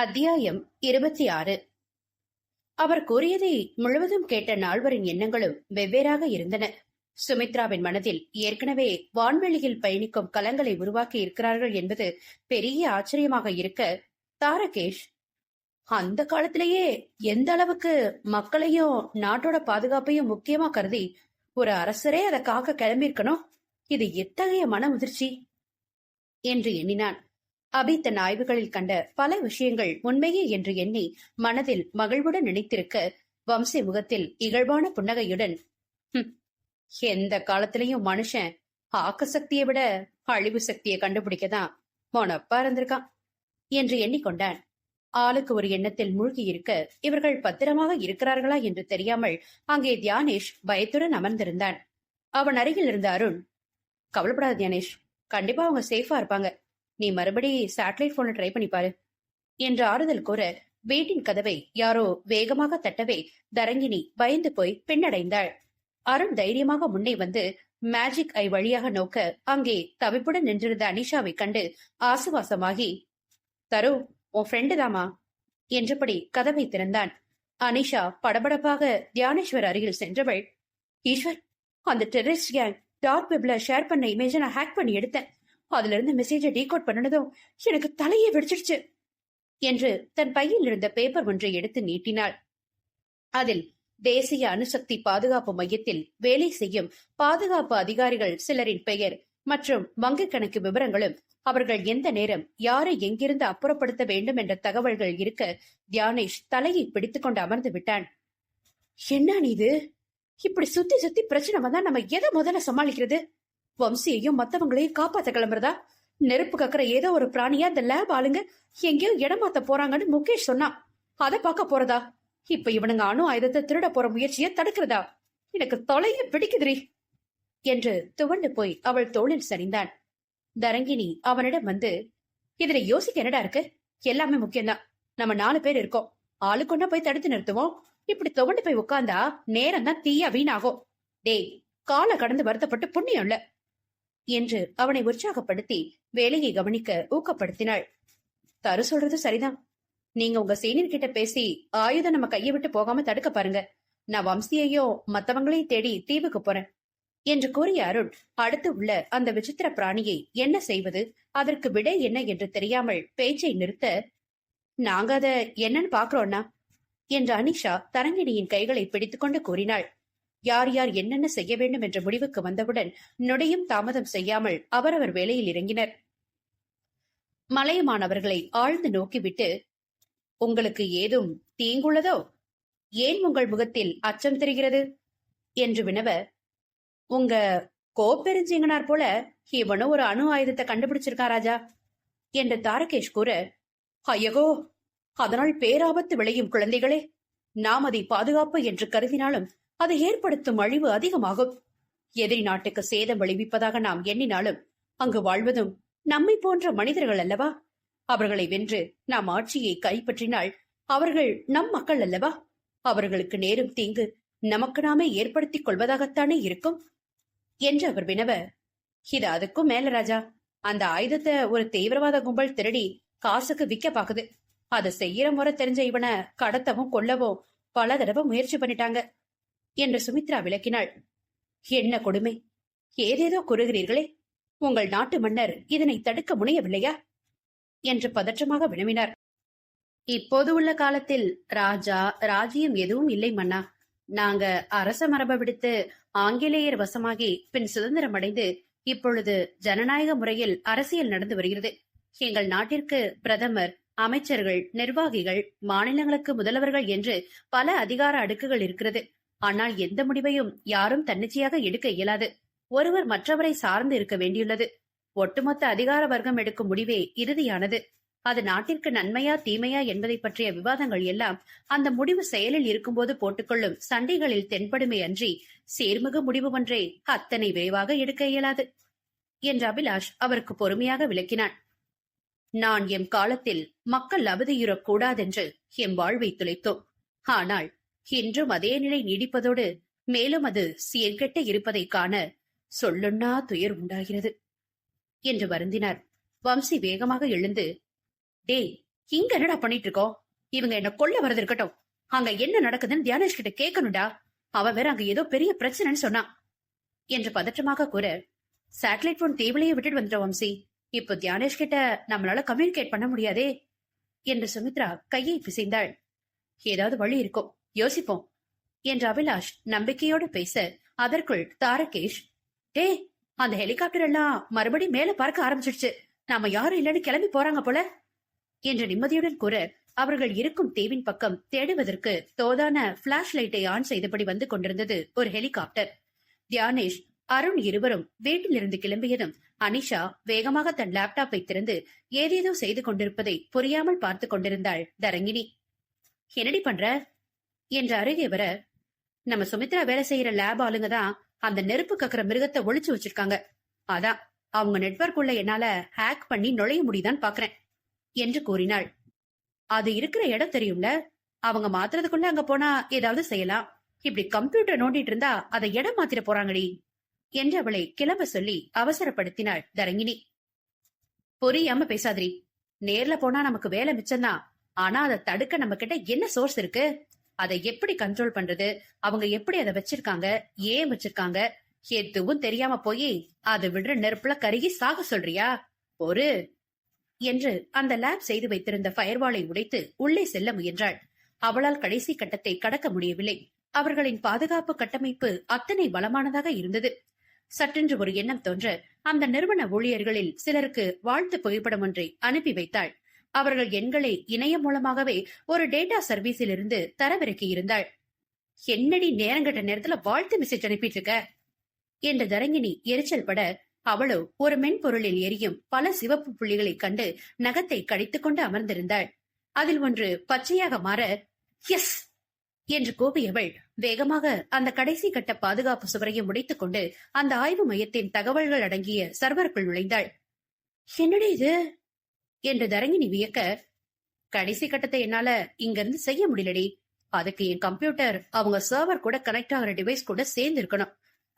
அத்தியாயம் இருபத்தி ஆறு. அவர் கூறியதை முழுவதும் கேட்ட நால்வரின் எண்ணங்களும் வெவ்வேறாக இருந்தன. சுமித்ராவின் மனதில் ஏற்கனவே வான்வெளியில் பயணிக்கும் கலங்களை உருவாக்கி இருக்கிறார்கள் என்பது பெரிய ஆச்சரியமாக இருக்க தாரகேஷ் அந்த காலத்திலேயே எந்த அளவுக்கு மக்களையும் நாட்டோட பாதுகாப்பையும் முக்கியமா கருதி ஒரு அரசரே அதை காக்க கிளம்பியிருக்கணும்? இது எத்தகைய மன முதிர்ச்சி என்று எண்ணினான். அபி தன் ஆய்வுகளில் கண்ட பல விஷயங்கள் உண்மையே என்று எண்ணி மனதில் மகிழ்வுடன் நினைத்திருக்க வம்சி முகத்தில் இகழ்வான புன்னகையுடன் "ஹும், எந்த காலத்திலையும் மனுஷன் ஆக்க சக்தியை விட அழிவு சக்தியை கண்டுபிடிக்கதான் மொனப்பா இருந்திருக்கான் என்று எண்ணிக்கொண்டான். ஆளுக்கு ஒரு எண்ணத்தில் மூழ்கி இருக்க இவர்கள் பத்திரமாக இருக்கிறார்களா என்று தெரியாமல் அங்கே தியானேஷ் பயத்துடன் அமர்ந்திருந்தான். அவன் அருகில் இருந்த அருண் கவலைப்படாத தியானேஷ் கண்டிப்பா அவங்க சேஃபா இருப்பாங்க. நீ மறுபடி சேட்டலைட் போனை ட்ரை பண்ணி பாரு என்று ஆறுதல் கூற வீட்டின் கதவை யாரோ வேகமாக தட்டவே தரங்கினி பயந்து போய் பின்னடைந்தாள். அருண் தைரியமாக முன்னே வந்து மேஜிக் ஐ வழியாக நோக்க அங்கே தவிப்புடன் நின்றிருந்த அனிஷாவை கண்டு ஆசுவாசமாகி தரு உன் ஃப்ரெண்டு தாமா என்றபடி கதவை திறந்தான். அனிஷா படபடப்பாக தியானேஸ்வர் அருகில் சென்றவள் ஈஸ்வர் அந்த டெரரிஸ்ட் கேங் டார்க் வெப்ல ஷேர் பண்ண இமேஜை நான் ஹேக் பண்ணி எடுத்தேன். அதுல இருந்து மெசேஜை டீகோட் பண்ணனதும் எனக்கு தலையே வெடிச்சிடுச்சு என்று தன் பையில் இருந்த பேப்பர் ஒன்றை எடுத்து நீட்டினாள். அதில் தேசிய அணுசக்தி பாதுகாப்பு மையத்தில் வேலை செய்யும் பாதுகாப்பு அதிகாரிகள் சிலரின் பெயர் மற்றும் வங்கிக் கணக்கு விவரங்களும் அவர்கள் எந்த நேரம் யாரை எங்கிருந்து அப்புறப்படுத்த வேண்டும் என்ற தகவல்கள் இருக்க தியானேஷ் தலையை பிடித்துக் கொண்டு அமர்ந்து விட்டான். என்ன நீ இது? இப்படி சுத்தி சுத்தி பிரச்சனை வந்தா நம்ம எதை முதல்ல சமாளிக்கிறது? வம்சியையும் மத்தவங்களையும் காப்பாத்த கிளம்புறதா? நெருப்பு கக்கிற ஏதோ ஒரு பிராணியா இந்த லேப் ஆளுங்க எங்கேயோ இடமாத்த போறாங்கன்னு முகேஷ் சொன்னான். அதை பார்க்க போறதா? இப்ப இவனுங்க அணு ஆயுதத்தை திருட போற முயற்சியை தடுக்கிறதா? எனக்கு தொலைய பிடிக்குதுரி என்று துவண்டு போய் அவள் தோளில் சரிந்தான். தரங்கினி அவனிடம் வந்து இதுல யோசிக்க என்னடா இருக்கு? எல்லாமே முக்கியம்தான். நம்ம நாலு பேர் இருக்கோம். ஆளுக்கொன்னா போய் தடுத்து நிறுத்துவோம். இப்படி துவண்டு போய் உட்கார்ந்தா நேரம் தான் தீயா வீணாகும். டேய் காலை கடந்து வருத்தப்பட்டு புண்ணியம் இல்லை. என்று அவனை உற்சாகப்படுத்தி வேலையை கவனிக்க ஊக்கப்படுத்தினாள். தரு சொல்றது சரிதான். நீங்க உங்க சீனியர் கிட்ட பேசி ஆயுதம் நம்ம கையை விட்டு போகாம தடுக்க பாருங்க. நான் வம்சியையோ மத்தவங்களையும் தேடி தீவுக்கு போறேன் என்று கூறிய அருண் அடுத்து உள்ள அந்த விசித்திர பிராணியை என்ன செய்வது அதற்கு விடை என்ன என்று தெரியாமல் பேச்சை நிறுத்த நாங்க அத என்னன்னு பாக்குறோம்னா என்று அனிஷா தரங்கிணியின் கைகளை பிடித்துக்கொண்டு கூறினாள். யார் யார் என்னென்ன செய்ய வேண்டும் என்ற முடிவுக்கு வந்தவுடன் நொடியும் தாமதம் செய்யாமல் அவரவர் வேலையில் இறங்கினர். மலையமானவர்களை ஆழ்ந்து நோக்கிவிட்டு உங்களுக்கு ஏதும் தீங்குள்ளதோ? ஏன் உங்கள் முகத்தில் அச்சம் தெரிகிறது? என்று வினவ உங்க கோப்பெருஞ்சிங்கனார் போல இவனும் ஒரு அணு ஆயுதத்தை கண்டுபிடிச்சிருக்கா ராஜா? என்று தாரகேஷ் கூற ஐயகோ அதனால் பேராபத்து விளையும் குழந்தைகளே! நாம் அதை பாதுகாப்பு என்று கருதினாலும் அது ஏற்படுத்தும் அழிவு அதிகமாகும். எதிரி நாட்டுக்கு சேதம் விளைவிப்பதாக நாம் எண்ணினாலும் அங்கு வாழ்வதும் நம்மை போன்ற மனிதர்கள் அல்லவா? அவர்களை வென்று நாம் ஆட்சியை கைப்பற்றினால் அவர்கள் நம் மக்கள் அல்லவா? அவர்களுக்கு நேரும் தீங்கு நமக்கு நாமே ஏற்படுத்திக் கொள்வதாகத்தானே இருக்கும்? என்று அவர் வினவ இது அதுக்கும் மேல ராஜா. அந்த ஆயுதத்தை ஒரு தீவிரவாத கும்பல் திருடி காசுக்கு விக்க பாக்குது அதை செய்யற முறை தெரிஞ்ச இவனை கடத்தவும் கொல்லவும் பல தடவை முயற்சி பண்ணிட்டாங்க. என்று சுமித்ரா விளக்கினாள். என்ன கொடுமை? ஏதேதோ கூறுகிறீர்களே. உங்கள் நாட்டு மன்னர் இதனை தடுக்க முனையவில்லையா? என்று பதற்றமாக வினவினார். இப்போது உள்ள காலத்தில் ராஜா ராஜ்யம் எதுவும் இல்லை மன்னா. நாங்க அரச மரபை விடுத்து ஆங்கிலேயர் வசமாகி பின் சுதந்திரம் அடைந்து இப்பொழுது ஜனநாயக முறையில் அரசியல் நடந்து வருகிறது. எங்கள் நாட்டிற்கு பிரதமர் அமைச்சர்கள் நிர்வாகிகள் மாநிலங்களுக்கு முதல்வர்கள் என்று பல அதிகார அடுக்குகள் இருக்கிறது. ஆனால் எந்த முடிவையும் யாரும் தன்னிச்சையாக எடுக்க இயலாது. ஒருவர் மற்றவரை சார்ந்து இருக்க வேண்டியுள்ளது. ஒட்டுமொத்த அதிகார வர்க்கம் எடுக்கும் முடிவே இறுதியானது. அது நாட்டிற்கு நன்மையா தீமையா என்பதை பற்றிய விவாதங்கள் எல்லாம் அந்த முடிவு செயலில் இருக்கும்போது போட்டுக்கொள்ளும் சண்டைகளில் தென்படுமே அன்றி சேர்முக முடிவு ஒன்றே அத்தனை விரைவாக எடுக்க இயலாது என்று அபிலாஷ் அவருக்கு பொறுமையாக விளக்கினான். நான் எம் காலத்தில் மக்கள் அவதியுறக்கூடாதென்று எம் வாழ்வை துளைத்தோம். ஆனால் இன்றும் அதே நிலை நீடிப்பதோடு மேலும் அது சீர்கெட்ட இருப்பதை காண சொல்லுண்ணா துயர் உண்டாகிறது என்று வருந்தினார். வம்சி வேகமாக எழுந்து டேய் இங்க என்னடா பண்ணிட்டு இருக்கோம் இவங்க என்ன கொல்ல வரது இருக்கட்டும். அங்க என்ன நடக்குதுன்னு தியானேஷ் கிட்ட கேட்கணும்டா. அவன் வேற அங்க ஏதோ பெரிய பிரச்சனைன்னு சொன்னான். என்று பதற்றமாக கூற சேட்டலைட் போன் தேவலையே விட்டுட்டு வந்துட்டோம் வம்சி. இப்போ தியானேஷ் கிட்ட நம்மளால கம்யூனிகேட் பண்ண முடியாதே. என்று சுமித்ரா கையை பிசைந்தாள். ஏதாவது வழி இருக்கும் யோசிப்போம் என்று அபிலாஷ் நம்பிக்கையோடு பேச அதற்குள் தாரகேஷ் டே அந்த ஹெலிகாப்டர் எல்லாம் மறுபடி மேல பறக்க ஆரம்பிச்சிடுச்சு. நாம யாரும் இல்லைன்னு கிளம்பி போறாங்க போல. என்று நிம்மதியுடன் கூற அவர்கள் இருக்கும் தீவின் பக்கம் தேடுவதற்கு தோதான பிளாஷ் லைட்டை ஆன் செய்தபடி வந்து கொண்டிருந்தது ஒரு ஹெலிகாப்டர். தியானேஷ் அருண் இருவரும் வீட்டிலிருந்து கிளம்பியதும் அனிஷா வேகமாக தன் லேப்டாப்பை திறந்து ஏதேதோ செய்து கொண்டிருப்பதை புரியாமல் பார்த்து கொண்டிருந்தாள் தரங்கினி. என்னடி பண்ற? என்று அருகே வர நம்ம சுமித்ரா வேலை செய்யற லேப் ஆளுங்க தான் அந்த நெருப்பு கக்கிற மிருகத்தை ஒளிச்சு வச்சிருக்காங்க. அதான் அவங்க நெட்வொர்க் உள்ள என்னால ஹேக் பண்ணி நுழைய முடியுதான்னு பாக்குறேன் என்று கூறினாள். அது இருக்கிற இடம் தெரியும்ல அவங்க மாத்துறதுக்குள்ள அங்க போனா ஏதாவது செய்யலாம். இப்படி கம்ப்யூட்டர் நோண்டிட்டு இருந்தா அதை இடம் மாத்திர போறாங்கடி என்று அவளை கிளம்ப சொல்லி அவசரப்படுத்தினாள் தரங்கினி. புரியாம பேசாதிரி நேர்ல போனா நமக்கு வேலை மிச்சம்தான் ஆனா அதை தடுக்க நம்ம கிட்ட என்ன சோர்ஸ் இருக்கு? அதை எப்படி கண்ட்ரோல் பண்றது? அவங்க எப்படி அதை வச்சிருக்காங்க? ஏன் வச்சிருக்காங்க? எதுவும் தெரியாம போய் அதை விடுற நெருப்புல கருகி சாக சொல்றியா? ஒரு என்று அந்த லேப் செய்து வைத்திருந்த ஃபயர்வாலை உடைத்து உள்ளே செல்ல முயன்றாள். அவளால் கடைசி கட்டத்தை கடக்க முடியவில்லை. அவர்களின் பாதுகாப்பு கட்டமைப்பு அத்தனை பலமானதாக இருந்தது. சட்டென்று ஒரு எண்ணம் தோன்ற அந்த நிறுவன ஊழியர்களில் சிலருக்கு வாழ்த்து புகைப்படம் ஒன்றை அனுப்பி வைத்தாள். அவர்கள் எண்களை இணையம் மூலமாகவே ஒரு டேட்டா சர்வீஸில் இருந்து தரவிறக்கி இருந்தாள் என்னடி நேரங்கட்ட நேரத்துல வாழ்த்து மெசேஜ் அனுப்பிட்டு இருக்க என்ற தரங்கினி எரிச்சல் பட அவளோ ஒரு மென்பொருளில் எரியும் பல சிவப்பு புள்ளிகளைக் கண்டு நகத்தை கடித்துக் கொண்டு அமர்ந்திருந்தாள். அதில் ஒன்று பச்சையாக மாற எஸ் என்று கூவியவள் வேகமாக அந்த கடைசி கட்ட பாதுகாப்பு சுவரையும் முடித்துக் கொண்டு அந்த ஆய்வு மையத்தின் தகவல்கள் அடங்கிய சர்வருக்குள் நுழைந்தாள். என்னடி இது? என்று தரங்கினி வியக்க கடைசி கட்டத்தை என்னால இங்க இருந்து செய்ய முடியலடி. அதுக்கு என் கம்ப்யூட்டர் அவங்க சர்வர் கூட கனெக்ட் ஆகிற டிவைஸ் கூட சேர்ந்து இருக்கணும்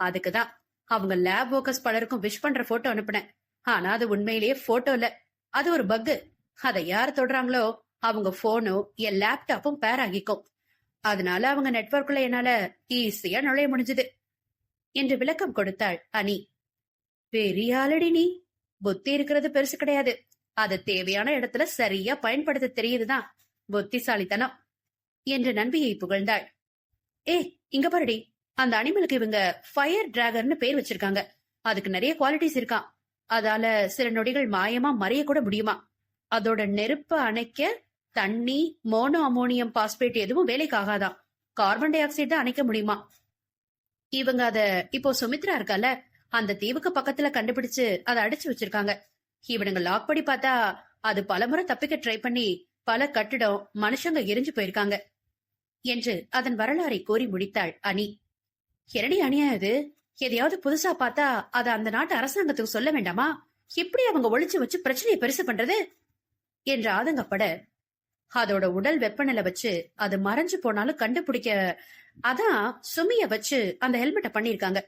அதுக்குதான் அவங்க லேப் ஒர்க்கர்ஸ் பலருக்கும் விஷ் பண்ற போட்டோ அனுப்புனேன். ஆனா அது உண்மையிலேயே போட்டோ இல்ல. அது ஒரு பக்கு அதை யார் தொடுறாங்களோ அவங்க போனோ என் லேப்டாப்பும் பேர் ஆகிக்கும். அதனால அவங்க நெட்ஒர்க்ல என்னால ஈஸியா நுழைய முடிஞ்சது என்று விளக்கம் கொடுத்தாள் அனி. பெரிய ஆளடி நீ. புத்தி இருக்கிறது பெருசு கிடையாது. அது தேவையான இடத்துல சரியா பயன்படுத்த தெரியுதுதான். புத்திசாலித்தனம் என்று நண்பியை புகழ்ந்தாள். ஏ இங்க பாருடி. அந்த அனிமலுக்கு இவங்க ஃபயர் டிராகர்னு பேர் வச்சிருக்காங்க. அதுக்கு நிறைய குவாலிட்டிஸ் இருக்கான் அதால சில நொடிகள் மாயமா மறைய கூட முடியுமா? அதோட நெருப்ப அணைக்க தண்ணி மோனோ அமோனியம் பாஸ்பேட் எதுவும் வேலைக்கு ஆகாதான் கார்பன் டை ஆக்சைடு தான் அணைக்க முடியுமா? இவங்க அத இப்போ சுமித்ரா இருக்கால அந்த தீவுக்கு பக்கத்துல கண்டுபிடிச்சு அதை அடிச்சு வச்சிருக்காங்க. இவனுங்க லாக் படி பார்த்தா அது பலமுறை தப்பிக்க ட்ரை பண்ணி பல கட்டிடம் மனுஷங்க எரிஞ்சு போயிருக்காங்க என்று அதன் வரலாறை கோரி முடித்தாள் அணி என்னடி அணியா இது? எதையாவது புதுசா பார்த்தா அத அந்த நாட்டு அரசாங்கத்துக்கு சொல்ல வேண்டாமா? எப்படி அவங்க ஒளிச்சு வச்சு பிரச்சனையை பெருசு பண்றது? என்று ஆதங்கப்பட அதோட உடல் வெப்பநிலை வச்சு அது மறைஞ்சு போனாலும் கண்டுபிடிக்க அதான் சுமிய வச்சு அந்த ஹெல்மெட்டை பண்ணிருக்காங்க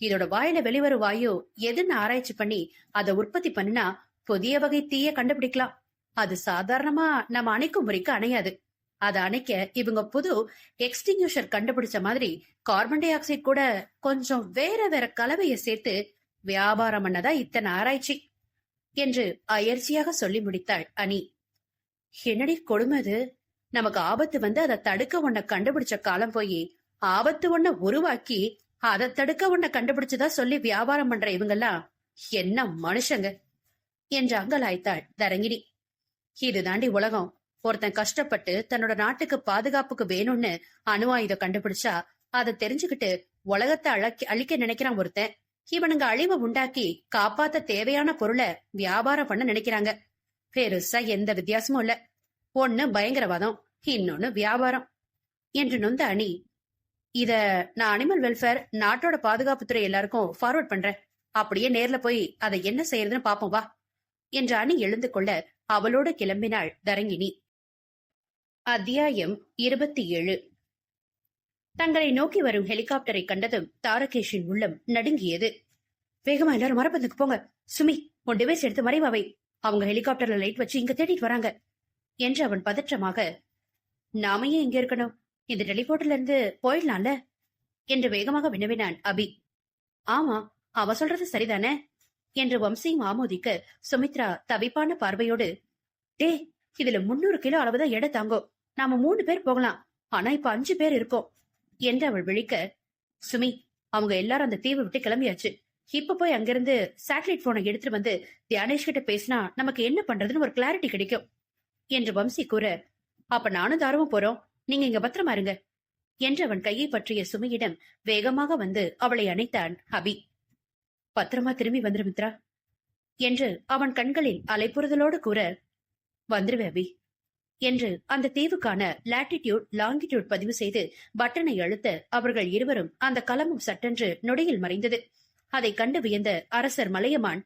இதோட வாயில வெளிவரும் வாயு எதுன்னு ஆராய்ச்சி பண்ணி அதை உற்பத்தி பண்ணினா புதிய வகை தீய கண்டுபிடிக்கலாம். அது சாதாரணமா நம்ம அணைக்கும் முறைக்கு அணையாது. அதை அணைக்க இவங்க புது எக்ஸ்டிங்யூஷர் கண்டுபிடிச்ச மாதிரி கார்பன் டை ஆக்சைடு கூட கொஞ்சம் வேற வேற கலவையை சேர்த்து வியாபாரம் பண்ணதா இத்தனை ஆராய்ச்சி என்று அயற்சியாக சொல்லி முடித்தாள் அணி என்னடி கொடுமை அது? நமக்கு ஆபத்து வந்து அதை தடுக்க உன்ன கண்டுபிடிச்ச காலம் போய் ஆபத்து ஒன்ன உருவாக்கி அதை தடுக்க உன்னை கண்டுபிடிச்சதா சொல்லி வியாபாரம் பண்ற இவங்கெல்லாம்? என்ன மனுஷங்க? என்று அங்கலாய்த்தாள் தரங்கிரி இது தாண்டி உலகம். ஒருத்தன் கஷ்டப்பட்டு தன்னோட நாட்டுக்கு பாதுகாப்புக்கு வேணும்னு அணு ஆயுதம் கண்டுபிடிச்சா அதை தெரிஞ்சுக்கிட்டு உலகத்தை அழக்க அழிக்க நினைக்கிறான் ஒருத்தன். இவனுங்க அழிவை உண்டாக்கி காப்பாத்த தேவையான பொருளை வியாபாரம் பண்ண நினைக்கிறாங்க. பெருசா எந்த வித்தியாசமும் இல்ல. ஒன்னு பயங்கரவாதம் இன்னொன்னு வியாபாரம். என்று நொந்த அணி இத நான் அனிமல் வெல்ஃபேர் நாட்டோட பாதுகாப்புத்துறை எல்லாருக்கும் ஃபார்வர்ட் பண்றேன். அப்படியே நேர்ல போய் அதை என்ன செய்யறதுன்னு பாப்போம் வா. என்று அணி எழுந்து கொள்ள அவளோடு கிளம்பினாள் தரங்கினி. அத்தியாயம் இருபத்தி ஏழு. தங்களை நோக்கி வரும் ஹெலிகாப்டரை கண்டதும் தாரகேஷின் உள்ளம் நடுங்கியது. வேகமா எல்லாரும் மரப்பந்துக்கு போங்க. சுமி உன் டிவைஸ் எடுத்து மறைவாவை அவங்க ஹெலிகாப்டர்ல லைட் வச்சு இங்க தேடிட்டு வராங்க. என்று அவன் பதற்றமாக நாம ஏன் இங்க இருக்கணும்? இந்த டெலிபோர்ட்ல இருந்து போயிடலாம்ல? என்று வேகமாக வினவினான் அபி. ஆமா அவ சொல்றது சரிதானே? என்று வம்சியும் ஆமோதிக்க சுமித்ரா தவிப்பான பார்வையோடு டே இதுல முன்னூறு கிலோ அளவுதான் எடை தாங்கோ. நாம மூணு பேர் போகலாம். ஆனா இப்ப அஞ்சு பேர் இருக்கோம். என்று அவள் விழிக்க சுமி அவங்க எல்லாரும் அந்த தீவை விட்டு கிளம்பியாச்சு. இப்ப போய் அங்கிருந்து சேட்டலைட் போனை எடுத்துட்டு வந்து தியானேஷ் கிட்ட பேசினா நமக்கு என்ன பண்றதுன்னு ஒரு கிளாரிட்டி கிடைக்கும். என்று வம்சி கூற அப்ப நானும் தாரவும் போறோம். நீங்க இங்க பத்திரமா இருங்க. என்று அவன் கையை பற்றிய சுமையிடம் வேகமாக வந்து அவளை அணைத்தான் அபி பத்திரமா திரும்பி வந்துரு மித்ரா. என்று அவன் கண்களில் அலைப்புறுதலோடு கூற வந்துருவே அபி என்று அந்த தீவுக்கான லாட்டிடியூட் லாங்கிடியூட் பதிவு செய்து பட்டனை அழுத்த அவர்கள் இருவரும் அந்த கலமும் சட்டென்று நொடியில் மறைந்தது. அதை கண்டு வியந்த அரசர் மலையமான்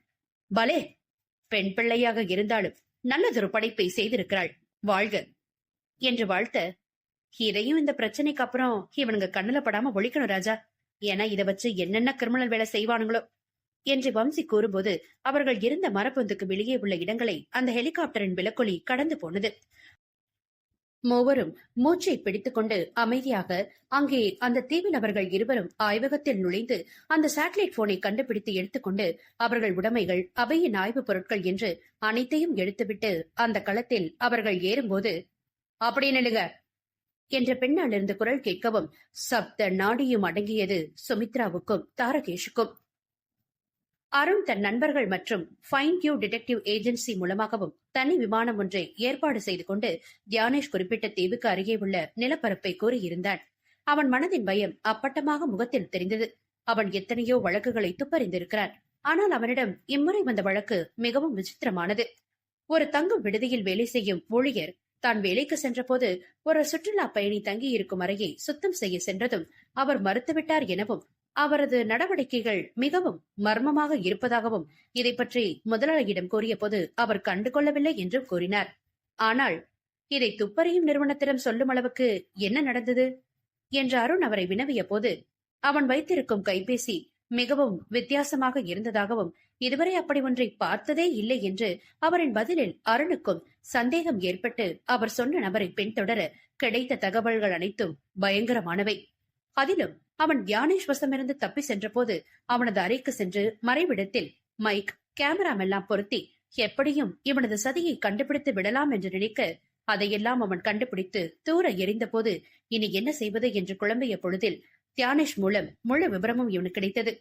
பலே பெண் பிள்ளையாக இருந்தாலும் நல்லதொரு படைப்பை செய்திருக்கிறாள் வாழ்க என்று வாழ்த்த இதையும் இந்த பிரச்சனைக்கு அப்புறம் இவனுங்க கண்ணுல படாம ஒழிக்கணும் ராஜா. ஏன்னா இதை வச்சு என்னென்ன கிரிமினல் வேலை செய்வானுங்களோ? என்று வம்சி கூறும்போது அவர்கள் இருந்த மரப்பொந்துக்கு வெளியே உள்ள இடங்களை அந்த ஹெலிகாப்டரின் விலக்கொலி கடந்து போனது. மூவரும் மூச்சை பிடித்துக்கொண்டு அமைதியாக அங்கே அந்த தீவில் அவர்கள் இருவரும் ஆய்வகத்தில் நுழைந்து அந்த சேட்டலைட் போனை கண்டுபிடித்து எடுத்துக்கொண்டு அவர்கள் உடைமைகள் அவையின் ஆய்வுப் பொருட்கள் என்று அனைத்தையும் எடுத்துவிட்டு அந்த களத்தில் அவர்கள் ஏறும்போது அப்படி நில்லுங்க. என்ற பெண்ணாலிருந்து குரல் கேட்கவும் சப்த நாடியும் அடங்கியது சுமித்ராவுக்கும் தாரகேஷுக்கும். அருண் தன் நண்பர்கள் மற்றும் ஃபைன் கியூ டிடெக்டிவ் ஏஜென்சி மூலமாகவும் தனி விமானம் ஒன்றை ஏற்பாடு செய்து கொண்டு தியானேஷ் குறிப்பிட்ட தீவுக்கு அருகே உள்ள நிலப்பரப்பை கூறியிருந்தான் அவன் மனதின் பயம் அப்பட்டமாக முகத்தில் தெரிந்தது. அவன் எத்தனையோ வழக்குகளை துப்பறிந்திருக்கிறான். ஆனால் அவனிடம் இம்முறை வந்த வழக்கு மிகவும் விசித்திரமானது. ஒரு தங்கும் விடுதியில் வேலை செய்யும் ஊழியர் தான் வேலைக்கு சென்றபோது ஒரு சுற்றுலா பயணி தங்கியிருக்கும் அறையை சுத்தம் செய்ய சென்றதும் அவர் மறுத்துவிட்டார் எனவும் அவரது நடவடிக்கைகள் மிகவும் மர்மமாக இருப்பதாகவும் இதை பற்றி முதலாளியிடம் கூறியபோது அவர் கண்டுகொள்ளவில்லை என்றும் கூறினார். ஆனால் இதை துப்பறியும் நிறுவனத்திடம் சொல்லும் அளவுக்கு என்ன நடந்தது? என்று அருண் அவரை வினவிய போது அவன் வைத்திருக்கும் கைபேசி மிகவும் வித்தியாசமாக இருந்ததாகவும் இதுவரை அப்படி ஒன்றை பார்த்ததே இல்லை என்று அவரின் பதிலில் அருணுக்கும் சந்தேகம் ஏற்பட்டு அவர் சொன்ன நபரை பின்தொடர கிடைத்த தகவல்கள் அனைத்தும் பயங்கரமானவை. அதிலும் அவன் தியானேஷ் வசமிருந்து தப்பி சென்றபோது அவனது அறைக்கு சென்று மறைவிடத்தில் மைக் கேமராமெல்லாம் பொருத்தி எப்படியும் இவனது சதியை கண்டுபிடித்து விடலாம் என்று நினைக்க அதையெல்லாம் அவன் கண்டுபிடித்து தூர எரிந்தபோது இனி என்ன செய்வது என்று குழம்பிய பொழுதில் தியானேஷ் மூலம் முழு விவரமும் இவனுக்கு கிடைத்தது.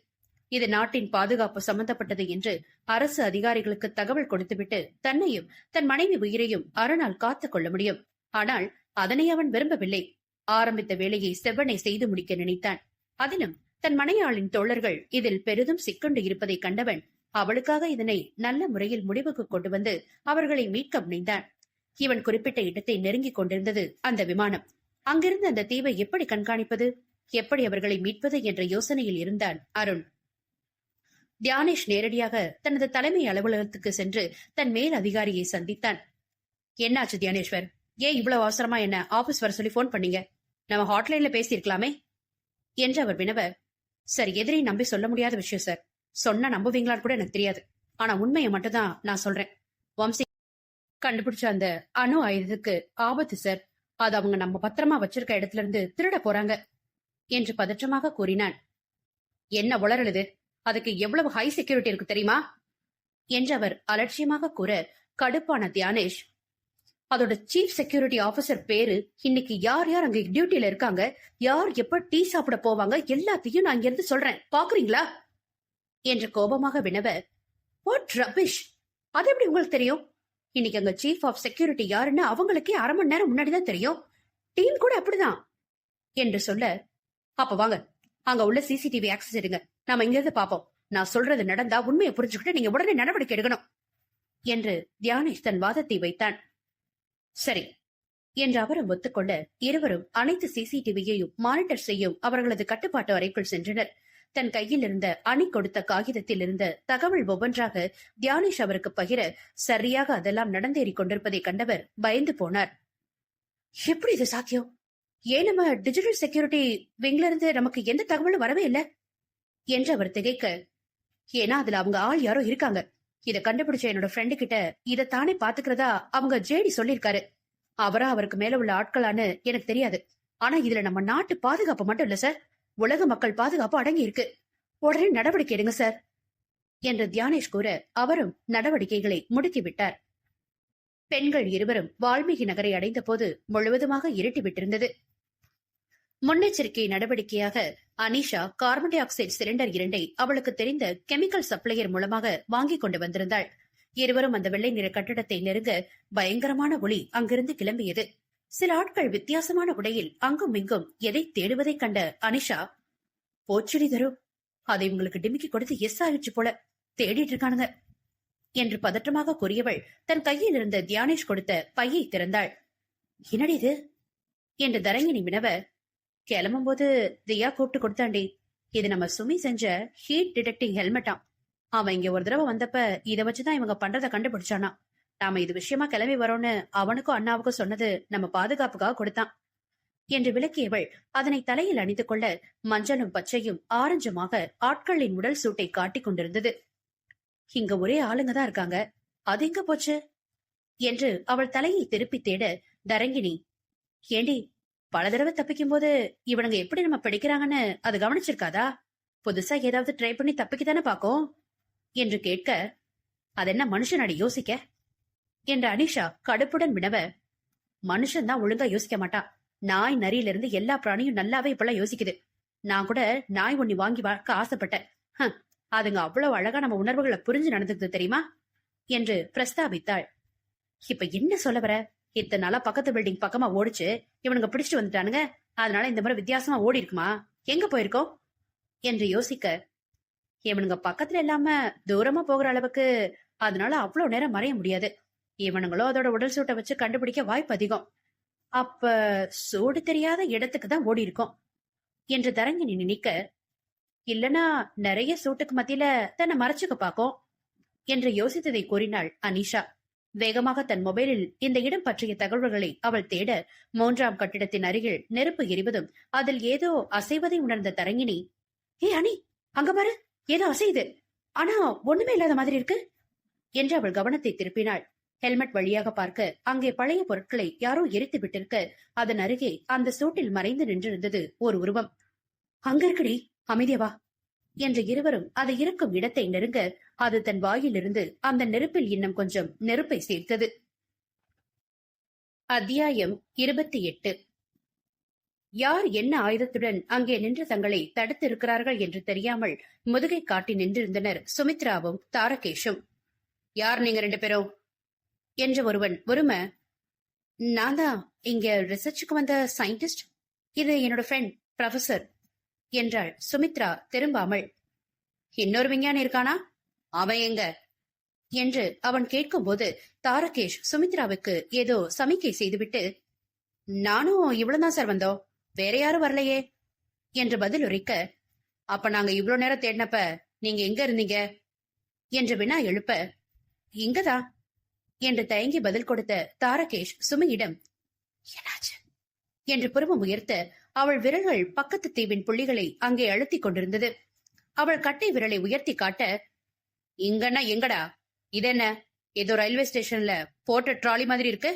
இது நாட்டின் பாதுகாப்பு சம்பந்தப்பட்டது என்று அரசு அதிகாரிகளுக்கு தகவல் கொடுத்துவிட்டு தன்னையும் தன் மனைவி உயிரையும் அரணால் காத்துக் கொள்ள முடியும். ஆனால் அதனை அவன் விரும்பவில்லை. ஆரம்பித்த வேலையை செவ்வனை செய்து முடிக்க நினைத்தான். அதிலும் தன் மனையாளின் தோழர்கள் இதில் பெரிதும் சிக்கொண்டு இருப்பதை கண்டவன் அவளுக்காக இதனை நல்ல முறையில் முடிவுக்கு கொண்டு வந்து அவர்களை மீட்க முனைந்தான். இவன் குறிப்பிட்ட இடத்தை நெருங்கிக் கொண்டிருந்தது அந்த விமானம். அங்கிருந்து அந்த தீவை எப்படி கண்காணிப்பது? எப்படி அவர்களை மீட்பது என்ற யோசனையில் இருந்தான் அருண். தியானேஷ் நேரடியாக தனது தலைமை அலுவலகத்துக்கு சென்று தன் மேல் அதிகாரியை சந்தித்தான். என்னாச்சு தியானேஸ்வர் ஏன் இவ்வளவு அவசரமா என்ன ஆபீஸ் வர சொல்லி போன் பண்ணீங்க? நம்ம ஹாட்லைன்ல பேசியிருக்கலாமே? என்று அவர் வினவ சார் எதிரி நம்பி சொல்ல முடியாத விஷயம் சார். சொன்னா நம்புவீங்களான்னு கூட எனக்கு தெரியாது. ஆனா உண்மையை மட்டும்தான் நான் சொல்றேன். வம்சி கண்டுபிடிச்ச அந்த அணு ஆயுதத்துக்கு ஆபத்து சார். அது அவங்க நம்ம பத்திரமா வச்சிருக்க இடத்துல இருந்து திருட போறாங்க. என்று பதற்றமாக கூறினான். என்ன உளறலுது அதுக்கு எவ்வளவு ஹை செக்யூரிட்டி இருக்கு தெரியுமா? என்று அவர் அலட்சியமாக கூற கடுப்பான தியானேஷ். அதோட சீஃப் செக்யூரிட்டி ஆபீசர் பேரு இன்னைக்கு யார் யார் அங்க டியூட்டில இருக்காங்க யார் எப்ப டீ சாப்பிட போவாங்க எல்லாத்தையும் நான் இருந்து சொல்றேன். பாக்குறீங்களா? என்று கோபமாக வினவ வாட் ரபிஷ் அது எப்படி உங்களுக்கு தெரியும்? இன்னைக்கு அங்க சீஃப் ஆஃப் செக்யூரிட்டி யாருன்னு அவங்களுக்கே அரை மணி நேரம் முன்னாடி தான் தெரியும். டீம் கூட அப்படிதான். என்று சொல்ல அப்ப வாங்க. அங்க உள்ள சிசிடிவி ஆக்சஸ் எடுங்க. நாம இங்க இருந்து பாப்போம். நான் சொல்றது நடந்தா உண்மையை புரிஞ்சுக்கிட்டு நீங்க உடனே நடவடிக்கை எடுக்கணும். என்று தியானேஷ் தன் வாதத்தை வைத்தான். சரி. என்று அவரும் ஒத்துக்கொள்ள இருவரும் அனைத்து சிசிடிவியையும் மானிட்டர் செய்யும் அவர்களது கட்டுப்பாட்டு அறைக்குள் சென்றனர். தன் கையில் இருந்த அணி கொடுத்த காகிதத்தில் இருந்த தகவல் ஒவ்வொன்றாக தியானேஷ் அவருக்கு பகிர சரியாக அதெல்லாம் நடந்தேறிக் கொண்டிருப்பதை கண்டவர் பயந்து போனார். எப்படி இது சாத்தியம்? ஏன் நம்ம டிஜிட்டல் செக்யூரிட்டி விங்ல இருந்து நமக்கு எந்த தகவலும் வரவே இல்ல? என்று அவர் திகைக்க ஏன்னா அதுல அவங்க ஆள் யாரோ இருக்காங்க. இத கண்டுபிடிச்ச என்னோட ஃப்ரெண்டு கிட்ட இத தானே பாத்துக்கிறதா அவங்க ஜேடி சொல்லிருக்காரு அவரா அவருக்கு மேல உள்ள ஆட்களான்னு எனக்கு தெரியாது. ஆனா இதுல நம்ம நாட்டு பாதுகாப்பு மட்டும் இல்ல சார். உலக மக்கள் பாதுகாப்பு அடங்கி இருக்கு. உடனே நடவடிக்கை எடுங்க சார் என்று தியானேஷ் கூற அவரும் நடவடிக்கைகளை முடுக்கிவிட்டார் பெண்கள் இருவரும் வால்மீகி நகரை அடைந்த போது முழுவதுமாக இருட்டி விட்டிருந்தது முன்னெச்சரிக்கை நடவடிக்கையாக Anisha carbon dioxide cylinder இரண்டை அவளுக்கு தெரிந்த கெமிக்கல் சப்ளையர் மூலமாக வாங்கிக் கொண்டு வந்திருந்தாள். இருவரும் அந்த வெள்ளை நிற கட்டடத்தை நெருங்க பயங்கரமான ஒளி அங்கிருந்து கிளம்பியது. சில ஆட்கள் வித்தியாசமான உடையில் அங்கும் இங்கும் எதை தேடுவதைக் கண்ட அனிஷா போச்சுடி தரும் அதை உங்களுக்கு டிமிக்கி கொடுத்து எஸ் ஆயிடுச்சு போல தேடிட்டு இருக்கானுங்க என்று பதற்றமாக கூறியவள் தன் கையில் இருந்த தியானேஷ் கொடுத்த பையை திறந்தாள். என்னடி இது? என்று தரங்கினி வினவ கிளம்பும் போது தியா கூப்பிட்டு கொடுத்தாண்டி இது நம்ம சுமி செஞ்ச ஹீட் டிடெக்டிங் ஹெல்மெட்டாம் அவன் இங்க ஒரு தடவை வந்தப்ப இத வச்சுதான் இவங்க பண்றத கண்டுபிடிச்சானா? நாம இது விஷயமா கிளம்பி வரோம்னு அவனுக்கும் அண்ணாவுக்கும் சொன்னது நம்ம பாதுகாப்புக்காக கொடுத்தான். என்று விளக்கியவள் அதனை தலையில் அணிந்து கொள்ள மஞ்சளும் பச்சையும் ஆரஞ்சுமாக ஆட்களின் உடல் சூட்டை காட்டிக் கொண்டிருந்தது. இங்க ஒரே ஆளுங்க தான் இருக்காங்க. அது எங்க போச்சு? என்று அவள் தலையை திருப்பி தேட தரங்கினி. ஏண்டி பல தடவை தப்பிக்கும் போது இவனுங்க எப்படி நம்ம பிடிக்கிறாங்கன்னு அது கவனிச்சிருக்காதா? புதுசா ஏதாவது ட்ரை பண்ணி தப்பிக்கத்தானே பாக்கும் என்று கேட்க அதென்ன மனுஷனாடி யோசிக்க? என்ற அனிஷா கடுப்புடன் வினவ மனுஷன் தான் ஒழுங்கா யோசிக்க மாட்டான். நாய் நரியில இருந்து எல்லா பிராணியும் நல்லாவே இப்பெல்லாம் யோசிக்குது. நான் கூட நாய் ஒண்ணி வாங்கி வளர்க்க ஆசைப்பட்டேன். அதுங்க அவ்வளவு அழகா நம்ம உணர்வுகளை புரிஞ்சு நடந்துக்குது தெரியுமா? என்று பிரஸ்தாபித்தாள். இப்ப என்ன சொல்ல வர? இத்தனை நாளா பக்கத்து பில்டிங் பக்கமா ஓடிச்சு. இவனுங்க பிடிச்சிட்டு வந்துட்டானுங்க. அதனால இந்த முறை வித்தியாசமா ஓடி இருக்குமா? எங்க போயிருக்கோம்? என்று யோசிக்க. இவனுங்க பக்கத்துல இல்லாம தூரமா போகிற அளவுக்கு அதனால அவ்வளவு நேரம் மறைய முடியாது. இவனுங்களோ அதோட உடல் சூட்டை வச்சு கண்டுபிடிக்க வாய்ப்பு அதிகம். அப்ப சூடு தெரியாத இடத்துக்கு தான் ஓடி இருக்கோம் என்று தரங்கினி நினைக்க இல்லனா நிறைய சூட்டுக்கு மத்தியில தன்னை மறைச்சுக்க பாக்கும்? என்று யோசித்ததை கூறினாள் அனிஷா. வேகமாக தன் மொபைலில் இந்த இடம் பற்றிய தகவல்களை அவள் தேட மூன்றாம் கட்டிடத்தின் அருகில் நெருப்பு எரிவதும் அதில் ஏதோ அசைவதை உணர்ந்த தரங்கினி ஏ அனி அங்க பாரு ஏதோ அசையுது. ஆனா ஒண்ணுமே இல்லாத மாதிரி இருக்கு. என்று அவள் கவனத்தை திருப்பினாள். ஹெல்மெட் வழியாக பார்க்க அங்கே பழைய பொருட்களை யாரோ எரித்து விட்டிருக்க அதன் அருகே அந்த சூட்டில் மறைந்து நின்றிருந்தது ஒரு உருவம். அங்க இருக்கடி அமைதியவா வா. என்று இருவரும் அது இருக்கும் இடத்தை நெருங்க அது தன் வாயிலிருந்து அந்த நெருப்பில் இன்னும் கொஞ்சம் நெருப்பை சேர்த்தது. அத்தியாயம் இருபத்தி எட்டு. யார் என்ன ஆயுதத்துடன் அங்கே நின்று தங்களை தடுத்திருக்கிறார்கள் என்று தெரியாமல் முதுகை காட்டி நின்றிருந்தனர் சுமித்ராவும் தாரகேஷும். யார் நீங்க ரெண்டு பேரும்? என்ற ஒருவன் ஒரும நான் தான் இங்க ரிசர்ச்சுக்கு வந்த சயின்டிஸ்ட் இது என்னோட ஃப்ரெண்ட் ப்ரொஃபசர் என்றாள் சுமித்ரா திரும்பாமல். இன்னொரு விஞ்ஞானி இருக்கானா? அவன் எங்க? என்று அவன் கேட்கும்போது தாரகேஷ் சுமித்ராவுக்கு ஏதோ சமிக்கை செய்துவிட்டு நானும் இவ்வளவுதான் சார் வந்தோம். வேற யாரும் வரலையே. என்று பதில் உரைக்க அப்ப நாங்க இவ்வளவு நேரம் தேடினப்ப நீங்க எங்க இருந்தீங்க? என்று வினா எழுப்ப இங்கதான் என்று தயங்கி பதில் கொடுத்த தாரகேஷ் சுமியிடம் என்னாச்சு? என்று புருவம் உயர்த்த அவள் விரல்கள் பக்கத்து தீவின் புள்ளிகளை அங்கே அழுத்திக் கொண்டிருந்தது. அவள் கட்டை விரலை உயர்த்தி காட்ட இங்கன்னா எங்கடா? இதென்ன? ஏதோ ரயில்வே ஸ்டேஷன்ல போட்ட ட்ராலி மாதிரி இருக்கு?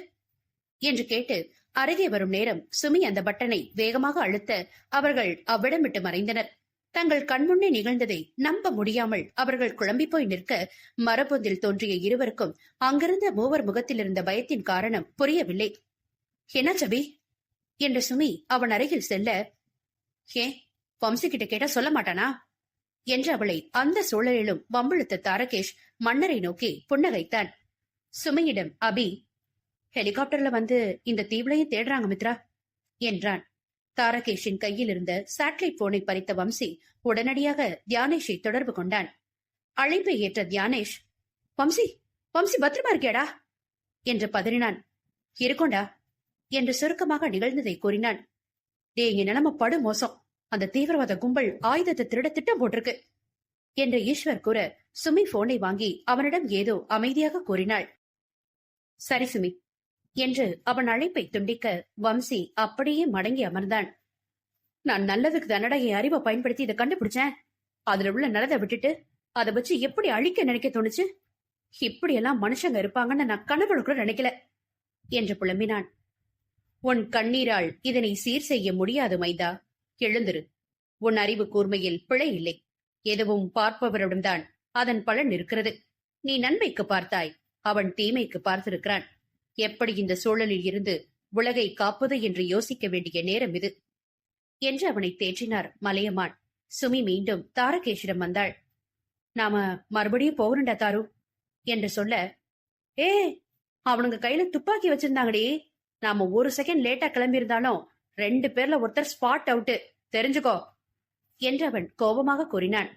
என்று கேட்டு அருகே வரும் நேரம் சுமி அந்த பட்டனை வேகமாக அழுத்த அவர்கள் அவ்விடம் விட்டு மறைந்தனர். தங்கள் கண்முன்னே நிகழ்ந்ததை நம்ப முடியாமல் அவர்கள் குழம்பி போய் நிற்க மரபொந்தில் தோன்றிய இருவருக்கும் அங்கிருந்த மூவர் முகத்தில் இருந்த பயத்தின் காரணம் புரியவில்லை. என்ன சபி? என்று சுமி அவன் அருகில் செல்ல ஏன் வம்சி கிட்ட கேட்டா சொல்ல மாட்டானா? என்று அவளை அந்த சூழலிலும் வம்பிழுத்த தாரகேஷ் மன்னரை நோக்கி புன்னகைத்தான். சுமியிடம் அபி ஹெலிகாப்டர்ல வந்து இந்த தீவுலையும் தேடுறாங்க மித்ரா என்றான். தாரகேஷின் கையில் இருந்த சேட்டலைட் போனை பறித்த வம்சி உடனடியாக தியானேஷை தொடர்பு கொண்டான். அழைப்பை ஏற்ற தியானேஷ் வம்சி வம்சி பத்திரமா இருக்கியாடா? என்று பதறினான். இருக்கோண்டா என்று சுருக்கமாக நிகழ்ந்ததை கூறினான் டே என் நிலைமை படு மோசம். அந்த தீவிரவாத கும்பல் ஆயுதத்தை திருட திட்டம் போட்டிருக்கு என்று ஈஸ்வர் கூற சுமி போனை வாங்கி அவனிடம் ஏதோ அமைதியாக கூறினாள். சரி சுமி என்று அவன் அழைப்பை துண்டிக்க வம்சி அப்படியே மடங்கி அமர்ந்தான். நான் நல்லதுக்கு தன்னடகை என் அறிவை பயன்படுத்தி இதை கண்டுபிடிச்சேன். அதுல உள்ள நல்லதை விட்டுட்டு அதை வச்சு எப்படி அழிக்க நினைக்க தோணுச்சு? இப்படி எல்லாம் மனுஷங்க இருப்பாங்கன்னு நான் கனவுல கூட நினைக்கல என்று புலம்பினான். உன் கண்ணீரால் இதனை சீர் செய்ய முடியாது மைதா. எழுந்திரு. உன் அறிவு கூர்மையில் பிழை இல்லை. எதுவும் பார்ப்பவரிடம்தான் அதன் பலன் இருக்கிறது. நீ நன்மைக்கு பார்த்தாய். அவன் தீமைக்கு பார்த்திருக்கிறான். எப்படி இந்த சூழலில் இருந்து உலகை காப்பது என்று யோசிக்க வேண்டிய நேரம் இது? என்று அவனை தேற்றினார் மலையமான். சுமி மீண்டும் தாரகேஷிடம் வந்தாள். நாம மறுபடியும் போகணும்டா தாரு என்று சொல்ல ஏ அவனுங்க கையில துப்பாக்கி வச்சிருந்தாங்களே நாம ஒரு செகண்ட் லேட்டா கிளம்பியிருந்தாலும் ரெண்டு பேர்ல ஒருத்தர் ஸ்பாட் அவுட்டு தெரிஞ்சுக்கோ என்று அவன் கோபமாக கூறினான்.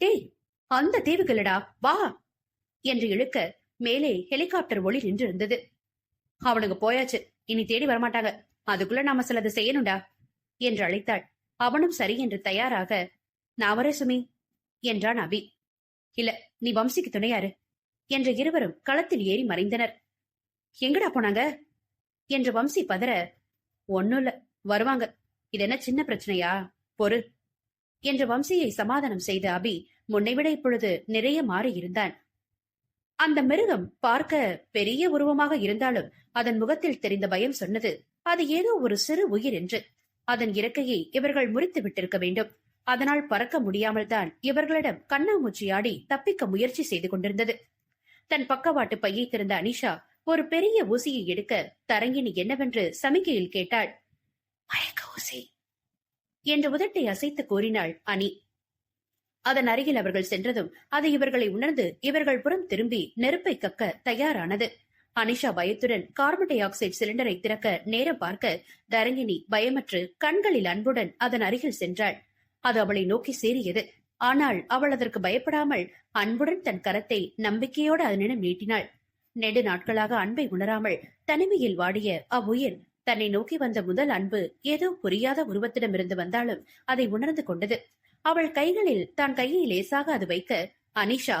டேய் அந்த தீவுகளடா வா என்று இழுக்க மேலே ஹெலிகாப்டர் ஒளி நின்றிருந்தது. அவனுக்கு போயாச்சு இனி தேடி வரமாட்டாங்க அதுக்குள்ள நாம சிலது செய்யணும்டா என்று அழைத்தாள். அவனும் சரி என்று தயாராக நான் வரேன் சுமி என்றான் அபி. இல்ல நீ வம்சிக்கு துணையாரு என்ற இருவரும் களத்தில் ஏறி மறைந்தனர். எங்கடா போனாங்க? என்று வம்சி பதற. ஒண்ணும் இல்ல வருவாங்க. இது என்ன சின்ன பிரச்சனையா? பொறு. என்று வம்சியை சமாதானம் செய்த அபி முன்னைவிட இப்பொழுது நிறைய மாறி இருந்தான். அந்த மிருகம் பார்க்க பெரிய உருவமாக இருந்தாலும் அதன் முகத்தில் தெரிந்த பயம் சொன்னது அது ஏதோ ஒரு சிறு உயிர் என்று. அதன் இறக்கையை இவர்கள் முறித்து விட்டிருக்க வேண்டும். அதனால் பறக்க முடியாமல் தான் இவர்களிடம் கண்ணாமூச்சியாடி தப்பிக்க முயற்சி செய்து கொண்டிருந்தது. தன் பக்கவாட்டு பையை திறந்த அனிஷா ஒரு பெரிய ஊசியை எடுக்க தரங்கினி என்னவென்று சமிக்கையில் கேட்டாள். மயக்க ஊசி என்று உதட்டை அசைத்து கூறினாள் அனி. அதன் அருகில் அவர்கள் சென்றதும் அது இவர்களை உணர்ந்து இவர்கள் புறம் திரும்பி நெருப்பை கக்க தயாரானது. அனிஷா பயத்துடன் கார்பன் டை ஆக்சைடு சிலிண்டரை திறக்க நேரம் பார்க்க தரங்கினி பயமற்று கண்களில் அன்புடன் அதன் அருகில் சென்றாள். அது அவளை நோக்கி சீறியது. ஆனால் அவள் அதற்கு பயப்படாமல் அன்புடன் தன் கரத்தை நம்பிக்கையோடு அதனிடம் நீட்டினாள். நெடு நாட்களாக அன்பை உணராமல் தனிமையில் வாடிய அவ்வுயிர் தன்னை நோக்கி வந்த முதல் அன்பு ஏதோ புரியாத உருவத்திடமிருந்து வந்தாலும் அதை உணர்ந்து கொண்டது. அவள் கைகளில் தான் கையை லேசாக அது வைக்க அனிஷா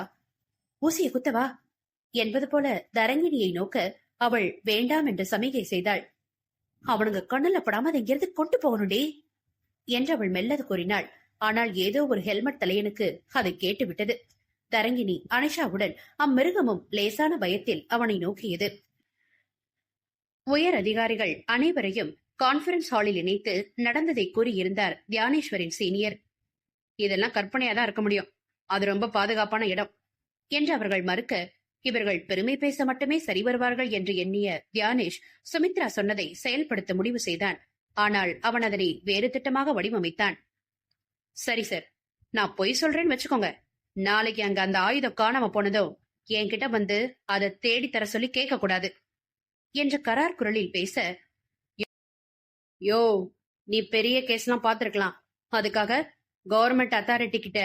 ஊசிய குத்தவா? என்பது போல தரங்கிணியை நோக்க அவள் வேண்டாம் என்று சமிகை செய்தாள். அவனுங்க கண்ணுல படாம அதை எங்கிருந்து கொண்டு போகணுடே என்று அவள் மெல்லது கூறினாள். ஆனால் ஏதோ ஒரு ஹெல்மெட் தலையனுக்கு அதை கேட்டுவிட்டது. தரங்கினி அனிஷாவுடன் அம்மிருகமும் லேசான பயத்தில் அவனை நோக்கியது. உயர் அதிகாரிகள் அனைவரையும் கான்பரன்ஸ் ஹாலில் இணைத்து நடந்ததை கூறியிருந்தார் தியானேஸ்வரின் சீனியர் இதெல்லாம் கற்பனையா தான் இருக்க முடியும். அது ரொம்ப பாதுகாப்பான இடம் என்று அவர்கள் மறுக்க இவர்கள் பெருமை பேச மட்டுமே சரி வருவார்கள் என்று எண்ணிய தியானேஷ் சுமித்ரா சொன்னதை செயல்படுத்த முடிவு செய்தான். ஆனால் அவன் அதனை வேறு திட்டமாக வடிவமைத்தான். சரி சார் நான் பொய் சொல்றேன்னு வச்சுக்கோங்க. நாளைக்கு அங்க அந்த ஆயுதம் காணாம போனதும் என்கிட்ட வந்து அதை தேடி தர சொல்லி கேட்க கூடாது என்ற கரார் குரலில் பேச யோ நீ பெரிய கேஸ்லாம் பாத்திருக்கலாம் அதுக்காக கவர்மெண்ட் அத்தாரிட்டி கிட்ட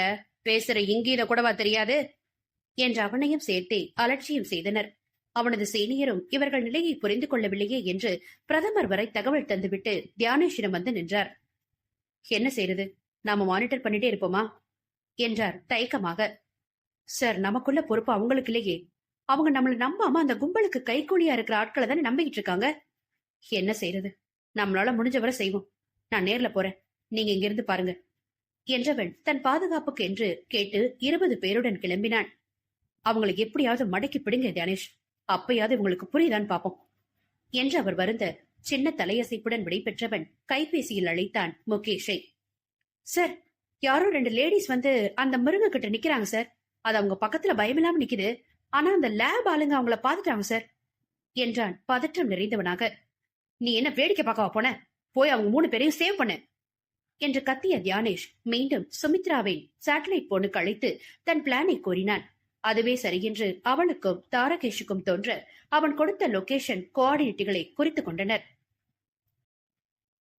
பேசுற இங்கீத கூடவா தெரியாது? என்று அவனையும் சேர்த்தே அலட்சியம் செய்தனர். அவனது சீனியரும் இவர்கள் நிலையை புரிந்து கொள்ளவில்லையே என்று பிரதமர் வரை தகவல் தந்துவிட்டு தியானேஷிடம் வந்து நின்றார். என்ன செய்யறது நாம மானிட்டர் பண்ணிட்டே இருப்போமா? என்றார் தயக்கமாக. சார் நமக்குள்ள பொறுப்பு அவங்களுக்கு இல்லையே. அவங்க நம்மள நம்பாம அந்த கும்பலுக்கு கைக்கூலியா இருக்கிற ஆட்களை தானே நம்பிக்கிட்டு இருக்காங்க? என்ன செய்யறது நம்மளால முடிஞ்சவரை செய்வோம். நான் நேர்ல போறேன். நீங்க இங்கிருந்து பாருங்க. என்றவன் தன் பாதுகாப்புக்கு என்று கேட்டு இருபது பேருடன் கிளம்பினான் அவங்களை எப்படியாவது மடக்கி பிடிங்க தியானேஷ் அப்பயாவது உங்களுக்கு புரியுதான் பாப்போம். என்று அவர் வருந்த சின்ன தலையசைப்புடன் விடைபெற்றவன் கைபேசியில் அழைத்தான் முகேஷை. சார் யாரோ ரெண்டு லேடிஸ் வந்து அந்த மிருக கிட்ட நிக்கிறாங்க சார் அது அவங்க பக்கத்துல பயமில்லாம நிக்குது. ஆனா அந்த லேப் ஆளுங்க அவங்கள பாத்துட்டாங்க சார் என்றான் பதற்றம் நிறைந்தவனாக. நீ என்ன வேடிக்கை பார்க்கவா போன. போய் அவங்க மூணு பேரையும் சேவ் பண்ணு என்று கத்திய தியானேஷ் மீண்டும் சுமித்ராவின் சேட்டலைட் போனுக்கு அழைத்து தன் பிளானை கூறினான். அதுவே சரியென்று அவளுக்கும் தாரகேஷுக்கும் தோன்ற அவன் கொடுத்த லொகேஷன் கோஆர்டினேட்டுகளை குறித்துக் கொண்டனர்.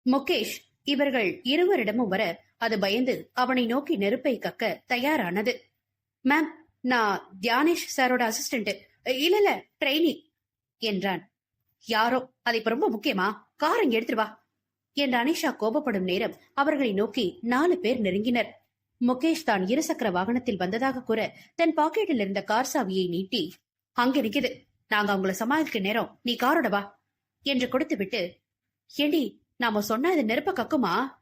முகேஷ் இவர்கள் இருவரிடமும் வர அது பயந்து அவனை நோக்கி நெருப்பை கக்க தயாரானது. மேம் நான் தியானேஷ் சாரோட அசிஸ்டன்ட் இல்ல இல்ல ட்ரெயினி என்றான். யாரோ? அது இப்ப ரொம்ப முக்கியமா? கார் இங்க எடுத்துட்டு வா. என்ற அனிஷா கோபப்படும் நேரம் அவர்களை நோக்கி நாலு பேர் நெருங்கினர். முகேஷ் தான் இருசக்கர வாகனத்தில் வந்ததாக கூற தன் பாக்கெட்டில் இருந்த கார் சாவியை நீட்டி அங்க நிக்குது. நாங்க அவங்கள சமாளிக்க நேரம். நீ காரோட வா. என்று கொடுத்துவிட்டு ஏண்டி நாம சொன்னா இது நெருப்ப கக்குமா?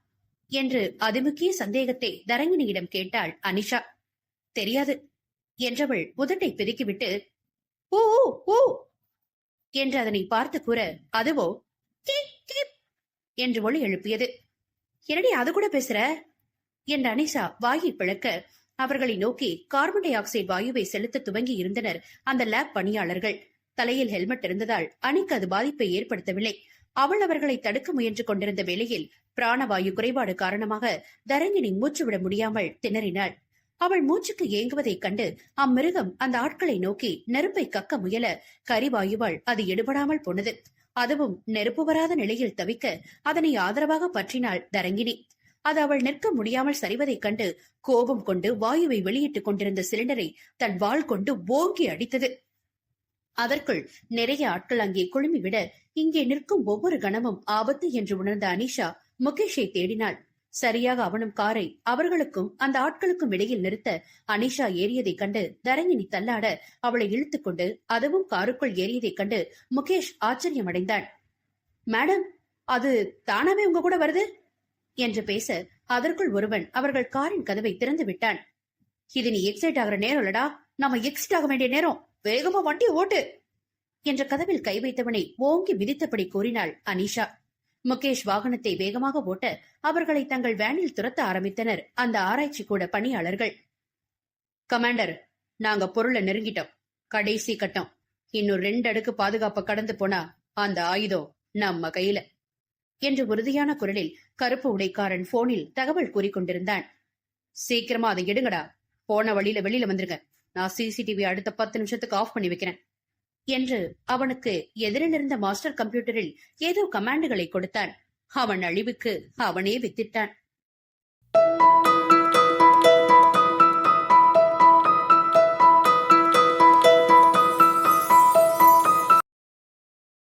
என்று அதிமுக்கிய சந்தேகத்தை தரங்கினியிடம் கேட்டாள் அனிஷா. தெரியாது என்றவள் உதட்டை பிதுக்கிவிட்டு ஓ ஓ என்று அதனை பார்த்து கூற அதுவோ? என்று ஒளி எழுப்பியது. என்னடி அது கூட பேசுற? என்ற அனிஷா வாயை பிளக்க அவர்களை நோக்கி கார்பன் டை ஆக்சைடு வாயுவை செலுத்த துவங்கி இருந்தனர் அந்த லேப் பணியாளர்கள். தலையில் ஹெல்மெட் இருந்ததால் அணிக்கு அது பாதிப்பை ஏற்படுத்தவில்லை. அவள் அவர்களை தடுக்க முயன்று கொண்டிருந்த வேளையில் பிராணவாயு குறைபாடு காரணமாக தரங்கினி மூச்சு விட முடியாமல் திணறினாள். அவள் மூச்சுக்கு ஏங்குவதைக் கண்டு அம்மிருகம் அந்த ஆட்களை நோக்கி நெருப்பை கக்க முயல கரிவாயுவால் அது எடுபடாமல் போனது. அதுவும் நெருப்பு வராத நிலையில் தவிக்க அதனை ஆதரவாக பற்றினாள் தரங்கினி. அது அவள் நிற்க முடியாமல் சரிவதைக் கண்டு கோபம் கொண்டு வாயுவை வெளியிட்டுக் கொண்டிருந்த சிலிண்டரை தன் வாள் கொண்டு ஓங்கி அடித்தது. அதற்குள் நிறைய ஆட்கள் அங்கே குழுமிவிட இங்கே நிற்கும் ஒவ்வொரு கணமும் ஆபத்து என்று உணர்ந்த அனிஷா முகேஷை தேடினாள். சரியாக அவனும் காரை அவர்களுக்கும் அந்த ஆட்களுக்கும் இடையில் நிறுத்த அனிஷா ஏறியதைக் கண்டு தரங்கினி தள்ளாட அவளை இழுத்துக்கொண்டு அதுவும் காருக்குள் ஏறியதைக் கண்டு முகேஷ் ஆச்சரியமடைந்தான். மேடம் அது தானாவே உங்க கூட வருது? என்று பேச அதற்குள் ஒருவன் அவர்கள் காரின் கதவை திறந்து விட்டான். இது நீ எக்ஸைட் ஆகிற நேரம் இல்லடா. நாம எக்ஸிட் ஆக வேண்டிய நேரம். வேகமா வண்டி ஓட்டு என்ற கதவில் கை வைத்தவனை ஓங்கி மிதித்தபடி கூறினாள் அனிஷா. முகேஷ் வாகனத்தை வேகமாக ஓட்ட அவர்களை தங்கள் வேனில் துரத்த ஆரம்பித்தனர் அந்த ஆராய்ச்சி கூட பணியாளர்கள். கமாண்டர் நாங்க பொருளை நெருங்கிட்டோம். கடைசி கட்டம். இன்னும் ரெண்டு அடுக்கு பாதுகாப்ப கடந்து போனா அந்த ஆயுதம் நம்ம கையில என்று உறுதியான குரலில் கருப்பு உடைக்காரன் போனில் தகவல் கூறிக்கொண்டிருந்தான். சீக்கிரமா அதை எடுங்கடா. போன வழியில வெளியில வந்துருங்க. நான் சிசிடிவி அடுத்த பத்து நிமிஷத்துக்கு ஆஃப் பண்ணி வைக்கிறேன். என்று அவனுக்கு எதிரில் இருந்த மாஸ்டர் கம்ப்யூட்டரில் ஏதோ கமாண்டுகளை கொடுத்தான். அவன் அழிவுக்கு அவனே வித்திட்டான்.